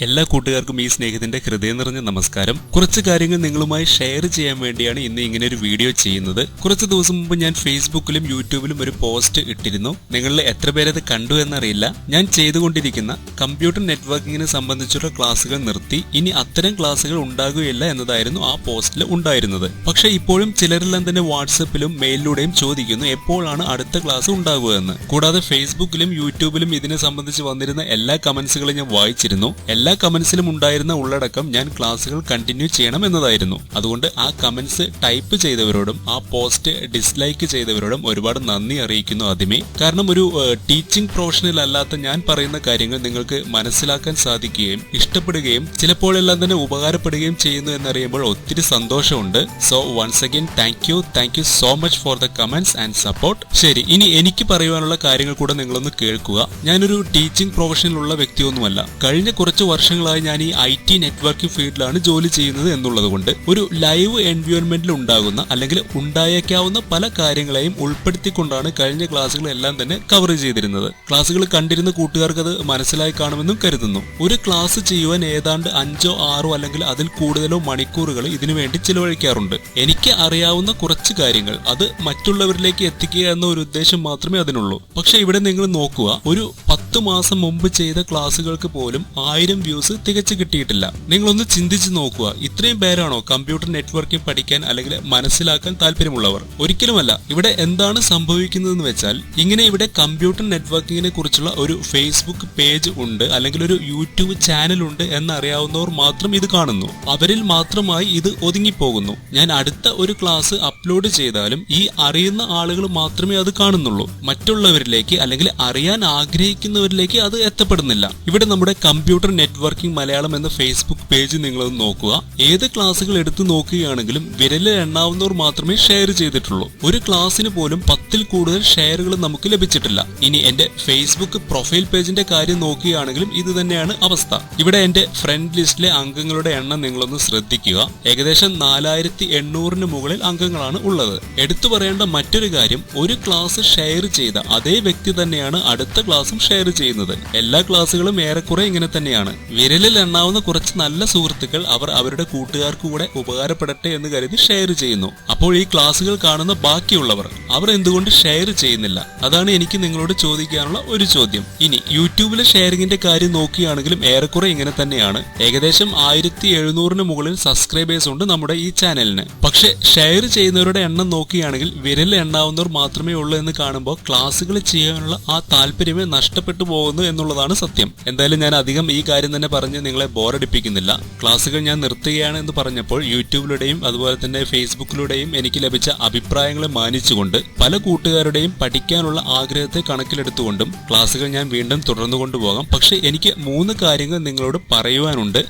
എല്ലാ കൂട്ടുകാർക്കും ഈ സ്നേഹത്തിന്റെ ഹൃദയം നിറഞ്ഞ നമസ്കാരം. കുറച്ച് കാര്യങ്ങൾ നിങ്ങളുമായി ഷെയർ ചെയ്യാൻ വേണ്ടിയാണ് ഇന്ന് ഇങ്ങനെ ഒരു വീഡിയോ ചെയ്യുന്നത്. കുറച്ച് ദിവസം മുമ്പ് ഞാൻ ഫേസ്ബുക്കിലും യൂട്യൂബിലും ഒരു പോസ്റ്റ് ഇട്ടിരുന്നു. നിങ്ങളിൽ എത്ര പേരത് കണ്ടു എന്നറിയില്ല. ഞാൻ ചെയ്തുകൊണ്ടിരിക്കുന്ന കമ്പ്യൂട്ടർ നെറ്റ്വർക്കിങ്ങിനെ സംബന്ധിച്ചുള്ള ക്ലാസ്സുകൾ നിർത്തി. ഇനി അത്തരം ക്ലാസ്സുകൾ ഉണ്ടാകുകയില്ല എന്നതായിരുന്നു ആ പോസ്റ്റിൽ ഉണ്ടായിരുന്നത്. പക്ഷേ ഇപ്പോഴും ചിലരെല്ലാം തന്നെ വാട്സപ്പിലും മെയിലിലൂടെയും ചോദിക്കുന്നു എപ്പോഴാണ് അടുത്ത ക്ലാസ് ഉണ്ടാകുക എന്ന്. കൂടാതെ ഫേസ്ബുക്കിലും യൂട്യൂബിലും ഇതിനെ സംബന്ധിച്ച് വന്നിരുന്ന എല്ലാ കമന്റ്സുകളും ഞാൻ വായിച്ചിരുന്നു. എല്ലാ കമന്റ്സിലും ഉണ്ടായിരുന്ന ഉള്ളടക്കം ഞാൻ ക്ലാസ്സുകൾ കണ്ടിന്യൂ ചെയ്യണം എന്നതായിരുന്നു. അതുകൊണ്ട് ആ കമന്റ്സ് ടൈപ്പ് ചെയ്തവരോടും ആ പോസ്റ്റ് ഡിസ്ലൈക്ക് ചെയ്തവരോടും ഒരുപാട് നന്ദി അറിയിക്കുന്നു ആദ്യമേ കാരണം ഒരു ടീച്ചിങ് പ്രൊഫഷണൽ അല്ലാത്ത ഞാൻ പറയുന്ന കാര്യങ്ങൾ നിങ്ങൾക്ക് മനസ്സിലാക്കാൻ സാധിക്കുകയും ഇഷ്ടപ്പെടുകയും ചിലപ്പോഴെല്ലാം തന്നെ ഉപകാരപ്പെടുകയും ചെയ്യുന്നു എന്നറിയുമ്പോൾ ഒത്തിരി സന്തോഷമുണ്ട്. So once again thank you thank you so much for the comments and support ശരി ഇനി എനിക്ക് പറയുവാനുള്ള കാര്യങ്ങൾ കൂടെ നിങ്ങളൊന്ന് കേൾക്കുക. ഞാനൊരു ടീച്ചിങ് പ്രൊഫഷനിലുള്ള വ്യക്തിയൊന്നുമല്ല. കഴിഞ്ഞ കുറച്ച് വർഷങ്ങളായി ഞാൻ ഈ ഐ ടി നെറ്റ്വർക്കിംഗ് ഫീൽഡിലാണ് ജോലി ചെയ്യുന്നത് എന്നുള്ളത് കൊണ്ട് ഒരു ലൈവ് എൻവയോൺമെന്റിൽ ഉണ്ടാകുന്ന അല്ലെങ്കിൽ ഉണ്ടായേക്കാവുന്ന പല കാര്യങ്ങളെയും ഉൾപ്പെടുത്തിക്കൊണ്ടാണ് കഴിഞ്ഞ ക്ലാസ്സുകളെല്ലാം തന്നെ കവർ ചെയ്തിരുന്നത്. ക്ലാസ്സുകൾ കണ്ടിരുന്ന കൂട്ടുകാർക്ക് അത് മനസ്സിലായി കാണുമെന്നും കരുതുന്നു. ഒരു ക്ലാസ് ചെയ്യുവാൻ ഏതാണ്ട് അഞ്ചോ ആറോ അല്ലെങ്കിൽ അതിൽ കൂടുതലോ മണിക്കൂറുകൾ ഇതിനു വേണ്ടി ചിലവഴിക്കാറുണ്ട്. എനിക്ക് അറിയാവുന്ന കുറച്ച് കാര്യങ്ങൾ അത് മറ്റുള്ളവരിലേക്ക് എത്തിക്കുക എന്ന ഒരു ഉദ്ദേശം മാത്രമേ അതിനുള്ളൂ. പക്ഷെ ഇവിടെ നിങ്ങൾ നോക്കുക ഒരു പത്ത് മാസം മുമ്പ് ചെയ്ത ക്ലാസ്സുകൾക്ക് പോലും ആയിരം വ്യൂസ് തികച്ചു കിട്ടിയിട്ടില്ല. നിങ്ങളൊന്ന് ചിന്തിച്ചു നോക്കുക. ഇത്രയും പേരാണോ കമ്പ്യൂട്ടർ നെറ്റ്വർക്കിംഗ് പഠിക്കാൻ അല്ലെങ്കിൽ മനസ്സിലാക്കാൻ താല്പര്യമുള്ളവർ? ഒരിക്കലുമല്ല. ഇവിടെ എന്താണ് സംഭവിക്കുന്നതെന്ന് വെച്ചാൽ ഇങ്ങനെ ഇവിടെ കമ്പ്യൂട്ടർ നെറ്റ്വർക്കിങ്ങിനെ കുറിച്ചുള്ള ഒരു ഫേസ്ബുക്ക് പേജ് ഉണ്ട് അല്ലെങ്കിൽ ഒരു യൂട്യൂബ് ചാനൽ ഉണ്ട് എന്നറിയാവുന്നവർ മാത്രം ഇത് കാണുന്നു. അവരിൽ മാത്രമായി ഇത് ഒതുങ്ങിപ്പോകുന്നു. ഞാൻ അടുത്ത ഒരു ക്ലാസ് അപ്ലോഡ് ചെയ്താലും ഈ അറിയുന്ന ആളുകൾ മാത്രമേ അത് കാണുന്നുള്ളൂ. മറ്റുള്ളവരിലേക്ക് അല്ലെങ്കിൽ അറിയാൻ ആഗ്രഹിക്കുന്നവരിലേക്ക് അത് എത്തപ്പെടുന്നില്ല. ഇവിടെ നമ്മുടെ കമ്പ്യൂട്ടർ നെറ്റ്വർക്കിംഗ് മലയാളം എന്ന ഫേസ്ബുക്ക് പേജ് നിങ്ങളൊന്ന് നോക്കുക. ഏത് ക്ലാസ്സുകൾ എടുത്തു നോക്കുകയാണെങ്കിലും വിരലിൽ എണ്ണാവുന്നവർ മാത്രമേ ഷെയർ ചെയ്തിട്ടുള്ളൂ. ഒരു ക്ലാസ്സിന് പോലും പത്തിൽ കൂടുതൽ ഷെയറുകൾ നമുക്ക് ലഭിച്ചിട്ടില്ല. ഇനി എന്റെ ഫേസ്ബുക്ക് പ്രൊഫൈൽ പേജിന്റെ കാര്യം നോക്കുകയാണെങ്കിലും ഇത് തന്നെയാണ് അവസ്ഥ. ഇവിടെ എന്റെ ഫ്രണ്ട് ലിസ്റ്റിലെ അംഗങ്ങളുടെ എണ്ണം നിങ്ങളൊന്ന് ശ്രദ്ധിക്കുക. ഏകദേശം നാലായിരത്തി എണ്ണൂറിന് മുകളിൽ അംഗങ്ങളാണ് ഉള്ളത്. എടുത്തു പറയേണ്ട മറ്റൊരു കാര്യം ഒരു ക്ലാസ് ഷെയർ ചെയ്ത അതേ വ്യക്തി തന്നെയാണ് അടുത്ത ക്ലാസ്സും ഷെയർ ചെയ്യുന്നത്. എല്ലാ ക്ലാസ്സുകളും ഏറെക്കുറെ ഇങ്ങനെ തന്നെയാണ്. വിരലിൽ എണ്ണാവുന്ന കുറച്ച് നല്ല സുഹൃത്തുക്കൾ അവർ അവരുടെ കൂട്ടുകാർക്ക് കൂടെ ഉപകാരപ്പെടട്ടെ എന്ന് കരുതി ഷെയർ ചെയ്യുന്നു. അപ്പോൾ ഈ ക്ലാസ്സുകൾ കാണുന്ന ബാക്കിയുള്ളവർ അവർ എന്തുകൊണ്ട് ഷെയർ ചെയ്യുന്നില്ല? അതാണ് എനിക്ക് നിങ്ങളോട് ചോദിക്കാനുള്ള ഒരു ചോദ്യം. ഇനി യൂട്യൂബിലെ ഷെയറിംഗിന്റെ കാര്യം നോക്കുകയാണെങ്കിലും ഏറെക്കുറെ ഇങ്ങനെ തന്നെയാണ്. ഏകദേശം ആയിരത്തി എഴുന്നൂറിന് മുകളിൽ സബ്സ്ക്രൈബേഴ്സ് ഉണ്ട് നമ്മുടെ ഈ ചാനലിന്. പക്ഷെ ഷെയർ ചെയ്യുന്നവരുടെ എണ്ണം നോക്കുകയാണെങ്കിൽ വിരൽ എണ്ണാവുന്നവർ മാത്രമേ ഉള്ളൂ എന്ന് കാണുമ്പോൾ ക്ലാസ്സുകൾ ചെയ്യാനുള്ള ആ താല്പര്യമേ നഷ്ടപ്പെട്ടു പോകുന്നു എന്നുള്ളതാണ് സത്യം. എന്തായാലും ഞാൻ അധികം ഈ കാര്യം തന്നെ പറഞ്ഞ് നിങ്ങളെ ബോറടിപ്പിക്കുന്നില്ല. ക്ലാസ്സുകൾ ഞാൻ നിർത്തുകയാണ് എന്ന് പറഞ്ഞപ്പോൾ യൂട്യൂബിലൂടെയും അതുപോലെ തന്നെ ഫേസ്ബുക്കിലൂടെയും എനിക്ക് ലഭിച്ച അഭിപ്രായങ്ങളെ മാനിച്ചുകൊണ്ട് പല കൂട്ടുകാരുടെയും പഠിക്കാനുള്ള ആഗ്രഹത്തെ കണക്കിലെടുത്തുകൊണ്ടും ക്ലാസ്സുകൾ ഞാൻ വീണ്ടും തുടർന്നു കൊണ്ടുപോകാം. പക്ഷേ എനിക്ക് മൂന്ന് കാര്യങ്ങൾ നിങ്ങളോട് പറയുവാനുണ്ട്.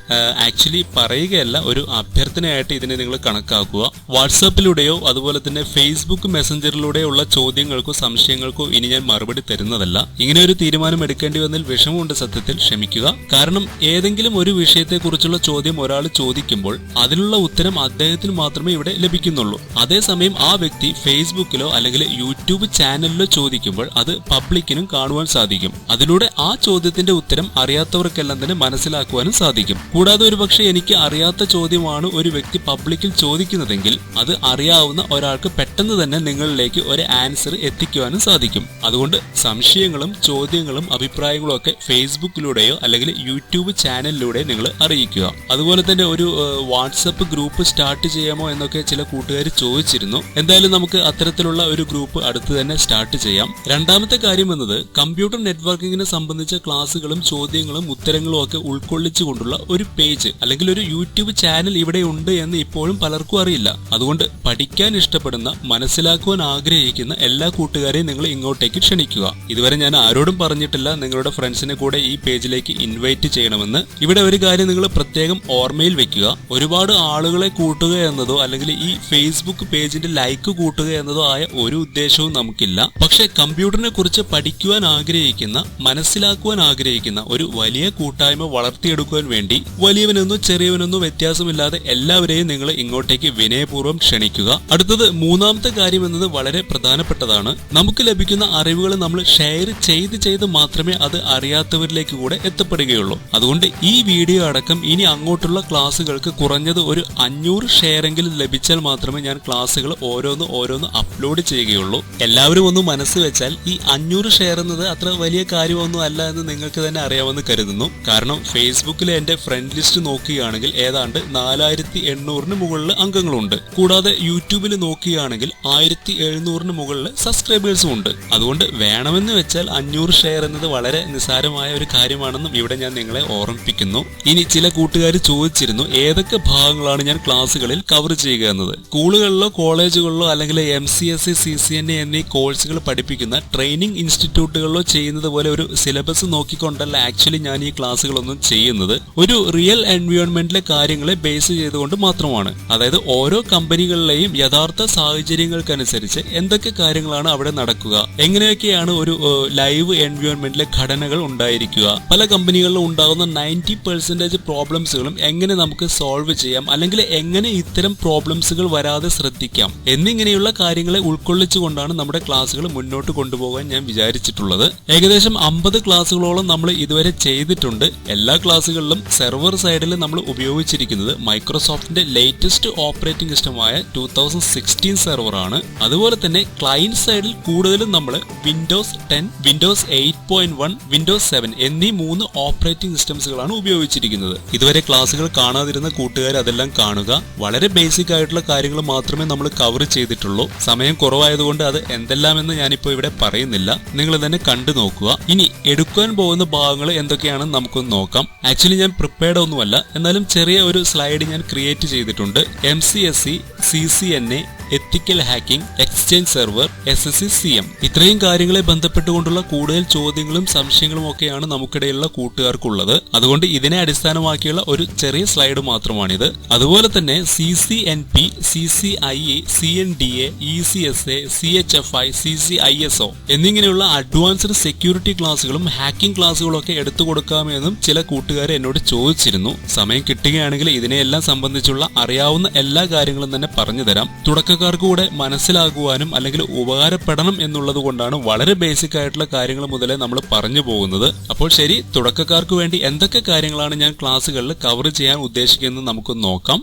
ആക്ച്വലി പറയുകയല്ല ഒരു അഭ്യർത്ഥനയായിട്ട് ഇതിനെ നിങ്ങൾ കണക്കാക്കുക. വാട്സാപ്പിലൂടെയോ അതുപോലെ തന്നെ ഫേസ്ബുക്ക് മെസ്സഞ്ചറിലൂടെയോ ഉള്ള ചോദ്യങ്ങൾക്കോ സംശയങ്ങൾക്കോ ഇനി ഞാൻ മറുപടി തരുന്നതല്ല. ഇങ്ങനെ ഒരു തീരുമാനം എടുക്കേണ്ടി വന്നതിൽ വിഷമമുണ്ട് സത്യത്തിൽ ക്ഷമിക്കുക. കാരണം ഏതെങ്കിലും ഒരു വിഷയത്തെക്കുറിച്ചുള്ള ചോദ്യം ഒരാൾ ചോദിക്കുമ്പോൾ അതിനുള്ള ഉത്തരം അദ്ദേഹത്തിന് മാത്രമേ ഇവിടെ ലഭിക്കുന്നുള്ളൂ. അതേസമയം ആ വ്യക്തി ഫേസ്ബുക്കിലോ അല്ലെങ്കിൽ യൂട്യൂബ് ചാനലിലോ ചോദിക്കുമ്പോൾ അത് പബ്ലിക്കിനും കാണുവാൻ സാധിക്കും. അതിലൂടെ ആ ചോദ്യത്തിന്റെ ഉത്തരം അറിയാത്തവർക്കെല്ലാം തന്നെ മനസ്സിലാക്കുവാനും സാധിക്കും. കൂടാതെ ഒരുപക്ഷേ എനിക്ക് അറിയാത്ത ചോദ്യമാണ് ഒരു വ്യക്തി പബ്ലിക്കിൽ ചോദിക്കുന്നതെങ്കിൽ അത് അറിയാവുന്ന ഒരാൾക്ക് പെട്ടെന്ന് തന്നെ നിങ്ങളിലേക്ക് ഒരു ആൻസർ എത്തിക്കുവാനും സാധിക്കും. അതുകൊണ്ട് സംശയങ്ങളും ചോദ്യങ്ങളും അഭിപ്രായങ്ങളും ഒക്കെ ഫേസ്ബുക്കിലൂടെയോ അല്ലെങ്കിൽ യൂട്യൂബ് ചാനലിലൂടെ നിങ്ങൾ അറിയിക്കുക. അതുപോലെ തന്നെ ഒരു വാട്സപ്പ് ഗ്രൂപ്പ് സ്റ്റാർട്ട് ചെയ്യാമോ എന്നൊക്കെ ചില കൂട്ടുകാർ ചോദിച്ചിരുന്നു. എന്തായാലും നമുക്ക് അത്തരത്തിലുള്ള ഒരു ഗ്രൂപ്പ് അടുത്ത് തന്നെ സ്റ്റാർട്ട് ചെയ്യാം. രണ്ടാമത്തെ കാര്യം എന്നത് കമ്പ്യൂട്ടർ നെറ്റ്വർക്കിങ്ങിനെ സംബന്ധിച്ച ക്ലാസ്സുകളും ചോദ്യങ്ങളും ഉത്തരങ്ങളും ഒക്കെ ഉൾക്കൊള്ളിച്ചുകൊണ്ടുള്ള ഒരു പേജ് അല്ലെങ്കിൽ ഒരു യൂട്യൂബ് ചാനൽ ഇവിടെ ഉണ്ട് എന്ന് ഇപ്പോഴും പലർക്കും അറിയില്ല. അതുകൊണ്ട് പഠിക്കാൻ ഇഷ്ടപ്പെടുന്ന മനസ്സിലാക്കുവാൻ ആഗ്രഹിക്കുന്ന എല്ലാ കൂട്ടുകാരെയും നിങ്ങൾ ഇങ്ങോട്ടേക്ക് ക്ഷണിക്കുക. ഇതുവരെ ഞാൻ ആരോടും പറഞ്ഞിട്ടില്ല. നിങ്ങളുടെ ഫ്രണ്ട്സിനെ കൂടെ ഈ പേജിലേക്ക് ഇൻവൈറ്റ് ചെയ്യണമെന്ന്. ഇവിടെ ഒരു കാര്യം നിങ്ങൾ പ്രത്യേകം ഓർമ്മയിൽ വെക്കുക. ഒരുപാട് ആളുകളെ കൂട്ടുക എന്നതോ അല്ലെങ്കിൽ ഈ ഫേസ്ബുക്ക് പേജിന്റെ ലൈക്ക് കൂട്ടുക എന്നതോ ആയ ഒരു ഉദ്ദേശവും നമുക്കില്ല. പക്ഷെ കമ്പ്യൂട്ടറിനെ കുറിച്ച് പഠിക്കുവാൻ ആഗ്രഹിക്കുന്ന മനസ്സിലാക്കുവാൻ ആഗ്രഹിക്കുന്ന ഒരു വലിയ കൂട്ടായ്മ വളർത്തിയെടുക്കുവാൻ വേണ്ടി വലിയവനെന്നോ ചെറിയവനെന്നോ വ്യത്യാസമില്ലാതെ എല്ലാവരെയും നിങ്ങൾ ഇങ്ങോട്ടേക്ക് വിനയപൂർവം ക്ഷണിക്കുക. അടുത്തത് മൂന്നാമത്തെ കാര്യം എന്നത് വളരെ പ്രധാനപ്പെട്ടതാണ്. നമുക്ക് ലഭിക്കുന്ന അറിവുകൾ നമ്മൾ ഷെയർ ചെയ്ത് ചെയ്ത് മാത്രമേ അത് അറിയാത്തവരിലേക്ക് കൂടെ എത്തപ്പെടുകയുള്ളൂ. അതുകൊണ്ട് ഈ വീഡിയോ അടക്കം ഇനി അങ്ങോട്ടുള്ള ക്ലാസ്സുകൾക്ക് കുറഞ്ഞത് ഒരു അഞ്ഞൂറ് ഷെയറെങ്കിലും ലഭിച്ചാൽ മാത്രമേ ഞാൻ ക്ലാസ്സുകൾ ഓരോന്ന് ഓരോന്ന് അപ്ലോഡ് ചെയ്യുകയുള്ളൂ. എല്ലാവരും ഒന്ന് മനസ്സ് വെച്ചാൽ ഈ അഞ്ഞൂറ് ഷെയർ എന്നത് അത്ര വലിയ കാര്യമൊന്നും അല്ല എന്ന് നിങ്ങൾക്ക് തന്നെ അറിയാമെന്ന് കരുതുന്നു. കാരണം ഫേസ്ബുക്കിലെ എന്റെ ഫ്രണ്ട് ലിസ്റ്റ് നോക്കുകയാണെങ്കിൽ ഏതാണ്ട് നാലായിരത്തി എണ്ണൂറിന് മുകളിൽ അംഗങ്ങളുണ്ട്. കൂടാതെ യൂട്യൂബിൽ നോക്കുകയാണെങ്കിൽ ആയിരത്തി എഴുന്നൂറിന് മുകളിൽ സബ്സ്ക്രൈബേഴ്സും ഉണ്ട്. അതുകൊണ്ട് വേണമെന്ന് വെച്ചാൽ അഞ്ഞൂറ് ഷെയർ എന്നത് വളരെ നിസ്സാരമായ ഒരു കാര്യമാണെന്നും ഇവിടെ ഞാൻ നിങ്ങളെ ഓർമ്മിപ്പിക്കുന്നു. ഇനി ചില കൂട്ടുകാർ ചോദിച്ചിരുന്നു ഏതൊക്കെ ഭാഗങ്ങളാണ് ഞാൻ ക്ലാസ്സുകളിൽ കവർ ചെയ്യുക എന്നത്? സ്കൂളുകളിലോ കോളേജുകളിലോ അല്ലെങ്കിൽ M C S C C N A എന്നീ കോഴ്സുകൾ പഠിപ്പിക്കുന്ന ട്രെയിനിങ് ഇൻസ്റ്റിറ്റ്യൂട്ടുകളിലോ ചെയ്യുന്നത് പോലെ ഒരു സിലബസ് നോക്കിക്കൊണ്ടല്ല ആക്ച്വലി ഞാൻ ഈ ക്ലാസ്സുകളൊന്നും ചെയ്യുന്നത്. ഒരു റിയൽ എൻവയോൺമെന്റിലെ കാര്യങ്ങളെ ബേസ് ചെയ്തുകൊണ്ട് മാത്രമാണ്. അതായത് ഓരോ കമ്പനികളിലെയും യഥാർത്ഥ സാഹചര്യങ്ങൾക്കനുസരിച്ച് എന്തൊക്കെ കാര്യങ്ങളാണ് അവിടെ നടക്കുക? എങ്ങനെയൊക്കെയാണ് ഒരു ലൈവ് എൻവയോൺമെന്റിലെ ഘടനകൾ ഉണ്ടായിരിക്കുക? പല കമ്പനികളിലും ഉണ്ടാകുന്ന നയന്റി പെർസെന്റേജ് പ്രോബ്ലംസുകളും എങ്ങനെ നമുക്ക് സോൾവ് ചെയ്യാം അല്ലെങ്കിൽ എങ്ങനെ ഇത്തരം പ്രോബ്ലംസുകൾ വരാതെ ശ്രദ്ധിക്കാം എന്നിങ്ങനെയുള്ള കാര്യങ്ങളെ ഉൾക്കൊള്ളിച്ചുകൊണ്ടാണ് നമ്മുടെ ക്ലാസ്സുകൾ മുന്നോട്ട് കൊണ്ടുപോകാൻ ഞാൻ വിചാരിച്ചിട്ടുള്ളത്. ഏകദേശം അമ്പത് ക്ലാസ്സുകളോളം നമ്മൾ ഇതുവരെ ചെയ്തിട്ടുണ്ട്. എല്ലാ ക്ലാസ്സുകളിലും സെർവർ സൈഡിൽ നമ്മൾ ഉപയോഗിച്ചിരിക്കുന്നത് മൈക്രോസോഫ്റ്റിന്റെ ലേറ്റസ്റ്റ് ഓപ്പറേറ്റിംഗ് സിസ്റ്റമായ ടൂ തൗസൻഡ് സിക്സ്റ്റീൻ സെർവറാണ് അതുപോലെ തന്നെ ക്ലയന്റ് സൈഡിൽ കൂടുതലും നമ്മൾ Windows ten Windows eight point one Windows seven എന്നീ മൂന്ന് ഓപ്പറേറ്റിംഗ് സിസ്റ്റംസുകളാണ് ഉപയോഗിച്ചിരിക്കുന്നത്. ഇതുവരെ ക്ലാസ്സുകൾ കാണാതിരുന്ന കൂട്ടുകാർ അതെല്ലാം കാണുക. വളരെ ബേസിക് ആയിട്ടുള്ള കാര്യങ്ങൾ മാത്രമേ നമ്മൾ കവർ ചെയ്തിട്ടുള്ളൂ. സമയം കുറവായതുകൊണ്ട് അത് എന്തെല്ലാമെന്ന് ഞാനിപ്പോൾ ഇവിടെ പറയുന്നില്ല. നിങ്ങൾ തന്നെ കണ്ടു നോക്കുക. ഇനി എടുക്കാൻ പോകുന്ന ഭാഗങ്ങൾ എന്തൊക്കെയാണെന്ന് നമുക്കൊന്ന് നോക്കാം. ആക്ച്വലി ഞാൻ പ്രിപ്പയർഡ് ഒന്നുമല്ല. എന്നാലും ചെറിയ ഒരു സ്ലൈഡ് ഞാൻ ക്രിയേറ്റ് ചെയ്തിട്ടുണ്ട്. M C S C C C N A ethical hacking exchange server S S C M ഇത്രയും കാര്യങ്ങളെ ബന്ധപ്പെട്ടുകൊണ്ടുള്ള കൂടുതൽ ചോദ്യങ്ങളും സംശയങ്ങളും ഒക്കെയാണ് നമുക്കിടയിലുള്ള കൂട്ടുകാർക്കുള്ളത്. അതുകൊണ്ട് ഇതിനെ അടിസ്ഥാനമാക്കിയുള്ള ഒരു ചെറിയ സ്ലൈഡ് മാത്രമാണിത്. അതുപോലെ തന്നെ C C N P C C I A C N D A E C S A C H F I C C I S O എന്നിങ്ങനെയുള്ള അഡ്വാൻസ്ഡ് സെക്യൂരിറ്റി ക്ലാസുകളും ഹാക്കിംഗ് ക്ലാസുകളും ഒക്കെ എടുത്തു കൊടുക്കാമെന്നും ചില കൂട്ടുകാർ എന്നോട് ചോദിച്ചിരുന്നു. സമയം കിട്ടുകയാണെങ്കിൽ ഇതിനെയെല്ലാം സംബന്ധിച്ചുള്ള അറിയാവുന്ന എല്ലാ കാര്യങ്ങളും തന്നെ പറഞ്ഞു തരാം. തുടക്കക്കാർക്ക് കൂടെ മനസ്സിലാകുവാനും അല്ലെങ്കിൽ ഉപകാരപ്പെടണം എന്നുള്ളത് കൊണ്ടാണ് വളരെ ബേസിക് ആയിട്ടുള്ള കാര്യങ്ങൾ മുതലേ നമ്മൾ പറഞ്ഞു പോകുന്നത്. അപ്പോൾ ശരി തുടക്കക്കാർക്ക് വേണ്ടി എന്തൊക്കെ കാര്യങ്ങളാണ് ഞാൻ ക്ലാസ്സുകളിൽ കവർ ചെയ്യാൻ ഉദ്ദേശിക്കുന്നത് നമുക്ക് നോക്കാം.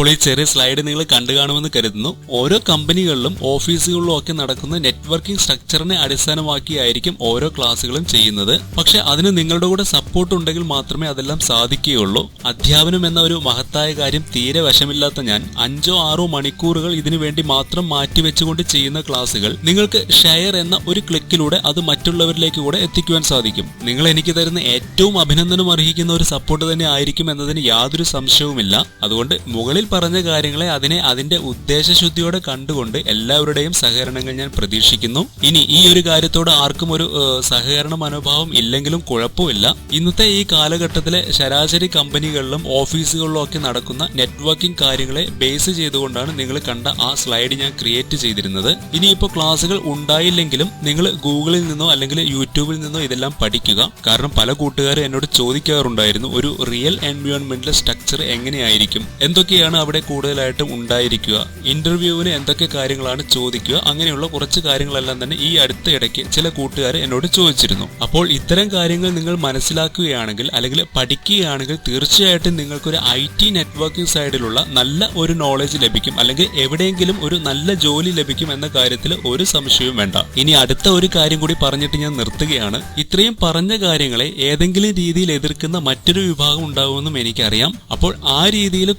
അപ്പോൾ ഈ ചെറിയ സ്ലൈഡ് നിങ്ങൾ കണ്ടു കാണുമെന്ന് കരുതുന്നു. ഓരോ കമ്പനികളിലും ഓഫീസുകളിലും ഒക്കെ നടക്കുന്ന നെറ്റ്വർക്കിംഗ് സ്ട്രക്ചറിനെ അടിസ്ഥാനമാക്കിയായിരിക്കും ഓരോ ക്ലാസ്സുകളും ചെയ്യുന്നത്. പക്ഷെ അതിന് നിങ്ങളുടെ കൂടെ സപ്പോർട്ട് ഉണ്ടെങ്കിൽ മാത്രമേ അതെല്ലാം സാധിക്കുകയുള്ളൂ. അധ്യാപനം എന്ന ഒരു മഹത്തായ കാര്യം തീരെ വശമില്ലാത്ത ഞാൻ അഞ്ചോ ആറോ മണിക്കൂറുകൾ ഇതിനു വേണ്ടി മാത്രം മാറ്റിവെച്ചുകൊണ്ട് ചെയ്യുന്ന ക്ലാസ്സുകൾ നിങ്ങൾക്ക് ഷെയർ എന്ന ഒരു ക്ലിക്കിലൂടെ അത് മറ്റുള്ളവരിലേക്ക് കൂടെ എത്തിക്കുവാൻ സാധിക്കും. നിങ്ങൾ എനിക്ക് തരുന്ന ഏറ്റവും അഭിനന്ദനം അർഹിക്കുന്ന ഒരു സപ്പോർട്ട് തന്നെ ആയിരിക്കും എന്നതിന് യാതൊരു സംശയവുമില്ല. അതുകൊണ്ട് മുകളിൽ പറഞ്ഞ കാര്യങ്ങളെ അതിനെ അതിന്റെ ഉദ്ദേശശുദ്ധിയോടെ കണ്ടുകൊണ്ട് എല്ലാവരുടെയും സഹകരണങ്ങൾ ഞാൻ പ്രതീക്ഷിക്കുന്നു. ഇനി ഈ ഒരു കാര്യത്തോട് ആർക്കും ഒരു സഹകരണ മനോഭാവം ഇല്ലെങ്കിലും കുഴപ്പമില്ല. ഇന്നത്തെ ഈ കാലഘട്ടത്തിലെ ശരാശരി കമ്പനികളിലും ഓഫീസുകളിലും ഒക്കെ നടക്കുന്ന നെറ്റ്വർക്കിംഗ് കാര്യങ്ങളെ ബേസ് ചെയ്തുകൊണ്ടാണ് നിങ്ങൾ കണ്ട ആ സ്ലൈഡ് ഞാൻ ക്രിയേറ്റ് ചെയ്തിരുന്നത്. ഇനിയിപ്പോൾ ക്ലാസ്സുകൾ ഉണ്ടായില്ലെങ്കിലും നിങ്ങൾ ഗൂഗിളിൽ നിന്നോ അല്ലെങ്കിൽ യൂട്യൂബിൽ നിന്നോ ഇതെല്ലാം പഠിക്കുക. കാരണം പല കൂട്ടുകാരും എന്നോട് ചോദിക്കാറുണ്ടായിരുന്നു ഒരു റിയൽ എൻവയോൺമെന്റിലെ സ്ട്രക്ചർ എങ്ങനെയായിരിക്കും? എന്തൊക്കെയാണ് അവിടെ കൂടുതലായിട്ട് ഉണ്ടായിരിക്കുക. ഇന്റർവ്യൂവിന് എന്തൊക്കെ കാര്യങ്ങളാണ് ചോദിക്കുക. അങ്ങനെയുള്ള കുറച്ച് കാര്യങ്ങളെല്ലാം തന്നെ ഈ അടുത്ത ഇടയ്ക്ക് ചില കൂട്ടുകാർ എന്നോട് ചോദിച്ചിരുന്നു. അപ്പോൾ ഇത്തരം കാര്യങ്ങൾ നിങ്ങൾ മനസ്സിലാക്കുകയാണെങ്കിൽ അല്ലെങ്കിൽ പഠിക്കുകയാണെങ്കിൽ തീർച്ചയായിട്ടും നിങ്ങൾക്കൊരു ഐ ടി നെറ്റ്വർക്കിംഗ് സൈഡിലുള്ള നല്ല ഒരു നോളജ് ലഭിക്കും. അല്ലെങ്കിൽ എവിടെയെങ്കിലും ഒരു നല്ല ജോലി ലഭിക്കും എന്ന കാര്യത്തിൽ ഒരു സംശയവും വേണ്ട. ഇനി അടുത്ത ഒരു കാര്യം കൂടി പറഞ്ഞിട്ട് ഞാൻ നിർത്തുകയാണ്. ഇത്രയും പറഞ്ഞ കാര്യങ്ങളെ ഏതെങ്കിലും രീതിയിൽ എതിർക്കുന്ന മറ്റൊരു വിഭാഗം ഉണ്ടാകുമെന്നും എനിക്കറിയാം. അപ്പോൾ ആ രീതിയിൽ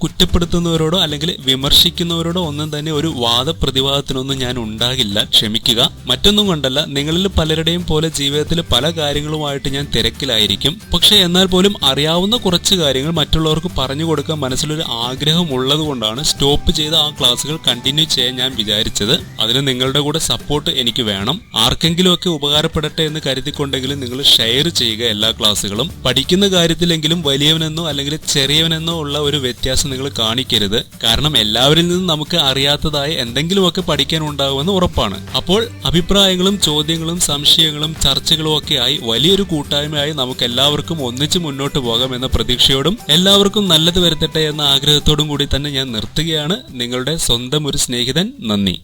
കുറ്റപ്പെടുത്തുന്നവരോടോ അല്ലെങ്കിൽ വിമർശിക്കുന്നവരോടോ ഒന്നും തന്നെ ഒരു വാദപ്രതിവാദത്തിനൊന്നും ഞാൻ ഉണ്ടാകില്ല. ക്ഷമിക്കുക. മറ്റൊന്നും കൊണ്ടല്ല. നിങ്ങളിൽ പലരുടെയും പോലെ ജീവിതത്തിൽ പല കാര്യങ്ങളുമായിട്ട് ഞാൻ തിരക്കിലായിരിക്കും. പക്ഷെ എന്നാൽ പോലും അറിയാവുന്ന കുറച്ച് കാര്യങ്ങൾ മറ്റുള്ളവർക്ക് പറഞ്ഞു കൊടുക്കാൻ മനസ്സിലൊരു ആഗ്രഹം ഉള്ളത് കൊണ്ടാണ് സ്റ്റോപ്പ് ചെയ്ത ആ ക്ലാസ്സുകൾ കണ്ടിന്യൂ ചെയ്യാൻ ഞാൻ വിചാരിച്ചത്. അതിന് നിങ്ങളുടെ കൂടെ സപ്പോർട്ട് എനിക്ക് വേണം. ആർക്കെങ്കിലുമൊക്കെ ഉപകാരപ്പെടട്ടെ എന്ന് കരുതിക്കൊണ്ടെങ്കിലും നിങ്ങൾ ഷെയർ ചെയ്യുക എല്ലാ ക്ലാസ്സുകളും. പഠിക്കുന്ന കാര്യത്തിലെങ്കിലും വലിയവനെന്നോ അല്ലെങ്കിൽ ചെറിയവനെന്നോ ഉള്ള ഒരു വ്യത്യാസം നിങ്ങൾ കാണിക്കരുത്. കാരണം എല്ലാവരിൽ നിന്നും നമുക്ക് അറിയാത്തതായ എന്തെങ്കിലുമൊക്കെ പഠിക്കാൻ ഉണ്ടാകുമെന്ന് ഉറപ്പാണ്. അപ്പോൾ അഭിപ്രായങ്ങളും ചോദ്യങ്ങളും സംശയങ്ങളും ചർച്ചകളും ഒക്കെ ആയി വലിയൊരു കൂട്ടായ്മയായി നമുക്ക് എല്ലാവർക്കും ഒന്നിച്ച് മുന്നോട്ട് പോകാം എന്ന പ്രതീക്ഷയോടും എല്ലാവർക്കും നല്ലത് വരുത്തട്ടെ എന്ന ആഗ്രഹത്തോടും കൂടി തന്നെ ഞാൻ നിർത്തുകയാണ്. നിങ്ങളുടെ സ്വന്തം ഒരു സ്നേഹിതൻ നന്ദി.